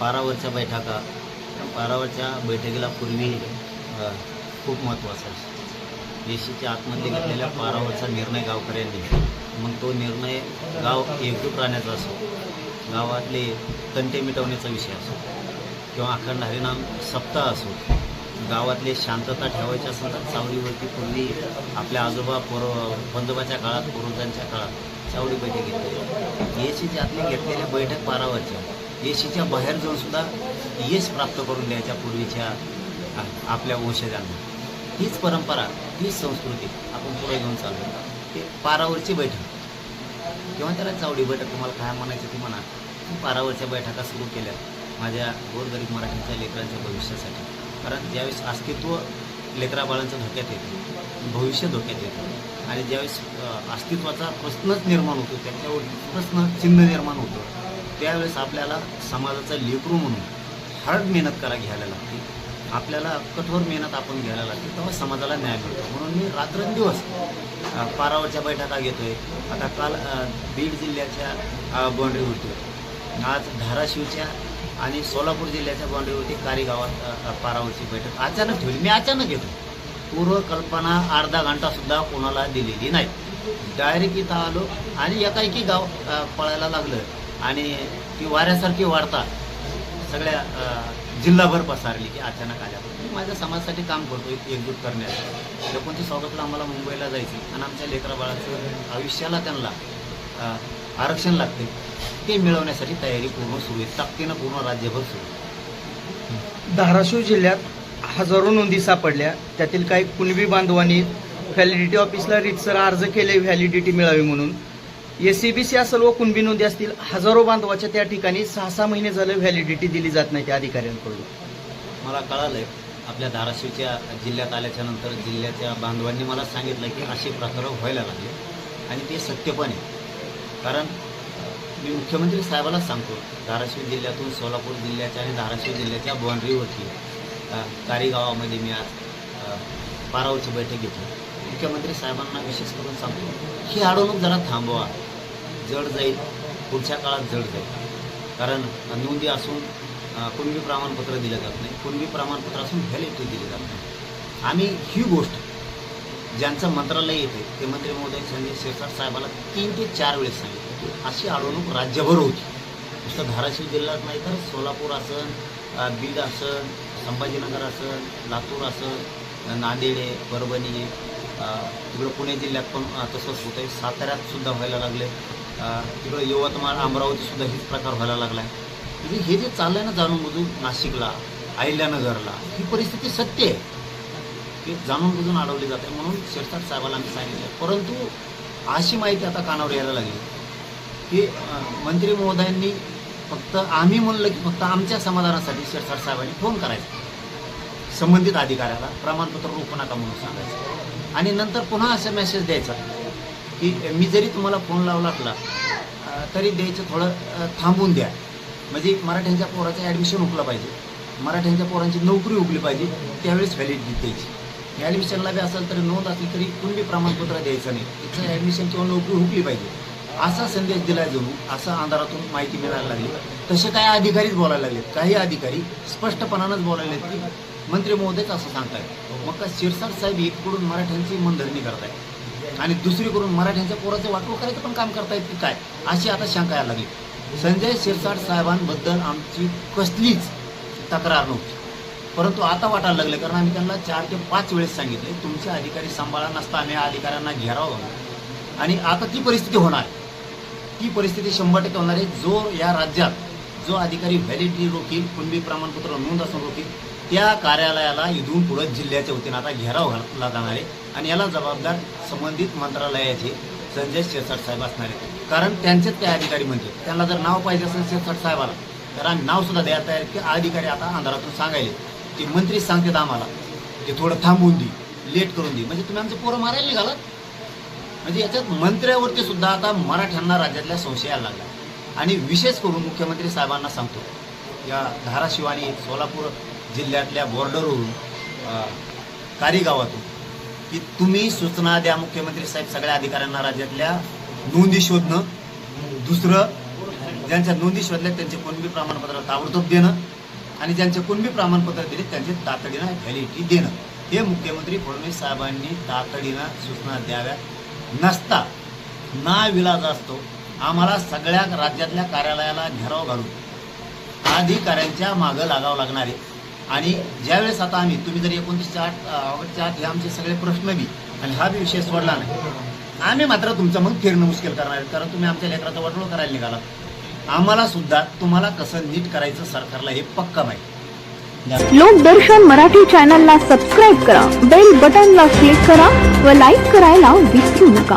पारावरच्या बैठका पारावरच्या बैठकीला पूर्वी खूप महत्त्वाचं आहे येशीच्या आतमध्ये घेतलेल्या पारावरचा निर्णय गावकऱ्यांनी मग तो निर्णय गाव एकजूट राहण्याचा असो गावातले तंटे मिटवण्याचा विषय असो किंवा अखंड हरिनाम सप्ताह असो गावातले शांतता ठेवायची असेल तर चावडीवरती पूर्वी आपल्या आजोबा पोर बंदोबाच्या काळात पूर्वजांच्या काळात चावडी बैठक घेतली. येशीच्या आतले घेतलेल्या बैठक पारावरच्या. येशीच्या बाहेर जाऊन सुद्धा यश प्राप्त करून द्यायच्या पूर्वीच्या आपल्या वंशजांना हीच परंपरा हीच संस्कृती आपण पुढे घेऊन चालू ते पारावरची बैठक. किंवा त्याला चावडी बैठक तुम्हाला काय म्हणायचं ते म्हणा. पारावरच्या बैठका सुरू केल्या. माझ्या गोरगरीब मराठीच्या लेकरांच्या भविष्यासाठी. कारण ज्यावेळेस अस्तित्व लेकरा बाळांचं धोक्यात येतं. भविष्य धोक्यात येतं. आणि ज्यावेळेस अस्तित्वाचा प्रश्नच निर्माण होतो त्याच्यावर प्रश्न चिन्ह निर्माण होतं त्यावेळेस आपल्याला समाजाचा लेकरू म्हणून हार्ड मेहनत करा घ्यायला लागते. आपल्याला कठोर मेहनत आपण घ्यायला लागते तेव्हा समाजाला न्याय मिळतो. म्हणून मी रात्रंदिवस पारावरच्या बैठका घेतोय. आता काल बीड जिल्ह्याच्या बाँड्रीवरती आज धाराशिवच्या आणि सोलापूर जिल्ह्याच्या बाँड्रीवरती कारीगावात पारावरची बैठक. अचानक ठेवली मी अचानक घेतो पूर्व कल्पना अर्धा घंटा सुद्धा कोणाला दिलेली नाही. डायरेक्ट इथं आलो आणि एकाएकी गाव पळायला लागलं. आणि ती वाऱ्यासारखी वाढता सगळ्या जिल्हाभर पसारली की अचानक आल्या. मी माझ्या समाजासाठी काम करतो एकजूट करण्याचं. एकोणतीस ऑगस्टला आम्हाला मुंबईला जायचं आणि आमच्या लेकरा बाळाचं आयुष्याला त्यांना आरक्षण लागते. ते मिळवण्यासाठी तयारी पूर्ण सुरू आहे. ताकदीनं पूर्ण राज्यभर सुरू. धाराशिव जिल्ह्यात हजारो नोंदी सापडल्या. त्यातील काही कुणबी बांधवांनी व्हॅलिडिटी ऑफिसला रितसर अर्ज केले व्हॅलिडिटी मिळावी म्हणून. एसीबीसी असेल व कुणबी नोंदी असतील हजारो बांधवाच्या त्या ठिकाणी सहा सहा महिने झाले व्हॅलिडिटी दिली जात नाही त्या अधिकाऱ्यांकडून. मला कळालंय आपल्या धाराशिवच्या जिल्ह्यात आल्याच्यानंतर जिल्ह्याच्या बांधवांनी मला सांगितलं की असे प्रकार व्हायला लागले. आणि ते सत्य पण आहे. कारण मी मुख्यमंत्री साहेबालाच सांगतो धाराशिव जिल्ह्यातून सोलापूर जिल्ह्याच्या आणि धाराशिव जिल्ह्याच्या बाँड्रीवरती अ, गावामध्ये मी आज अ, बैठक घेतली. मुख्यमंत्री साहेबांना विशेष करून सांगतो ही अडवणूक जरा थांबवा. जड जाईल पुढच्या काळात जड जाईल. कारण नोंदी असून कुणबी प्रमाणपत्र दिलं जात नाही कुणबी प्रमाणपत्र असून व्हॅलिडिटी दिली जात नाही. आम्ही ही गोष्ट ज्यांचं मंत्रालय येते ते मंत्री महोदय संजय शिरसाट साहेबाला तीन ते चार वेळेस सांगितलं. अशी अडवणूक राज्यभर होती. नुसतं धाराशिव जिल्ह्यात नाही तर सोलापूर असन बीड असन संभाजीनगर असन लातूर असन नांदेड आहे परभणी तिकडं पुणे जिल्ह्यात पण तसंच होतं आहे साताऱ्यात सुद्धा व्हायला लागले. तिकडं यवतमाळ अमरावती सुद्धा हेच प्रकार व्हायला लागला आहे म्हणजे हे जे चाललंय ना जाणून बुजून नाशिकला अहिल्यानगरला ही परिस्थिती सत्य आहे. ते जाणून बुजून अडवली जाते म्हणून शिरसाट साहेबाला आम्ही सांगितलं. परंतु अशी माहिती आता कानावर यायला लागली की मंत्री महोदयांनी फक्त आम्ही म्हणलं की फक्त आमच्या समाधानासाठी शिरसाट साहेबांनी फोन करायचा. संबंधित अधिकाऱ्याला प्रमाणपत्र रोखू नका म्हणून सांगायचं. आणि नंतर पुन्हा असा मेसेज द्यायचा की मी जरी तुम्हाला फोन लावला असला तरी द्यायचं थोडं थांबून द्या. म्हणजे मराठ्यांच्या पोराचं ॲडमिशन हुकलं पाहिजे. मराठ्यांच्या पोरांची नोकरी हुकली पाहिजे. त्यावेळेस व्हॅलिडिटी द्यायची. ॲडमिशनला बी असेल तरी नोंद असली तरी कुणबी प्रमाणपत्र द्यायचं नाही. तिचं ॲडमिशन किंवा नोकरी हुकली पाहिजे. असा संदेश दिला जणू असं अंधारातून माहिती मिळायला लागली. तसे काही अधिकारीच बोलायला लागलेत काही अधिकारी स्पष्टपणानंच बोलायला की मंत्री महोदयच असं सांगतायत. मग का शिरसाट साहेब एककडून मराठ्यांची मनधरणी करतायत. आणि दुसरीकडून मराठ्यांच्या पोराचं वाटोळ करायचं पण काम करतायत की काय? अशी आता शंका यायला लागली. संजय शिरसाट साहेबांबद्दल आमची कसलीच तक्रार नव्हती. परंतु आता वाटायला लागलं कारण आम्ही त्यांना चार ते पाच वेळेस सांगितले तुमचे अधिकारी सांभाळा नसता आम्ही या अधिकाऱ्यांना घेराव आणि आता ती परिस्थिती होणार. ती परिस्थिती शंभर टक्के होणार आहे. जो या राज्यात जो अधिकारी व्हॅलिडिटी रोखील कुणबी प्रमाणपत्र नोंद असून रोखील त्या कार्यालयाला इथून पुढे जिल्ह्याच्या वतीनं आता घेराव घातला जाणार आहे. आणि याला जबाबदार संबंधित मंत्रालयाचे संजय शिरसाट साहेब असणार आहेत. कारण त्यांचेच ते अधिकारी म्हणजे त्यांना जर नाव पाहिजे असेल शिरसाट साहेबाला तर आम्ही नाव सुद्धा द्यायला तयार आहे की अधिकारी आता अंधारातून सांगायले ते मंत्री सांगतात आम्हाला की थोडं थांबवून दे लेट करून दे. म्हणजे तुम्ही आमचं पोरं मारायला निघालात म्हणजे याच्यात मंत्र्यावरती सुद्धा आता मराठ्यांना राज्यातल्या संशय यायला लागला. आणि विशेष करून मुख्यमंत्री साहेबांना सांगतो या धाराशिव आणि सोलापूर जिल्ह्यातल्या बॉर्डरवरून कारीगावातून की तुम्ही सूचना द्या मुख्यमंत्री साहेब सगळ्या अधिकाऱ्यांना राज्यातल्या नोंदी शोधणं. दुसरं ज्यांच्या नोंदी शोधल्या त्यांचे कोणबी प्रमाणपत्र ताबडतोब देणं. आणि ज्यांचे कुणबी प्रमाणपत्र दिले त्यांचे तातडीनं व्हॅलिडिटी देणं. हे मुख्यमंत्री फडणवीस साहेबांनी तातडीनं सूचना द्याव्या नसता ना विलाज असतो. आम्हाला सगळ्या राज्यातल्या कार्यालयाला घेराव घालून अधिकाऱ्यांच्या मागं लागावं लागणार आहे. आणि ज्यावेळेस आता आम्ही तुम्ही जर एकोणतीसच्या आठ ऑगस्टच्या आठ हे आमचे सगळे प्रश्न बी आणि हा बी विषय सोडला नाही. आम्ही मात्र तुमचं मग फिरणं मुश्किल करणार आहे. कारण तुम्ही आमच्या लेकराचं वडलो करायला निघाला आम्हाला सुद्धा तुम्हाला कसं नीट करायचं सरकारला हे पक्का माहिती. लोकदर्शन मराठी चॅनलला सबस्क्राईब करा बेल बटनला क्लिक करा व लाईक करायला विसरू नका.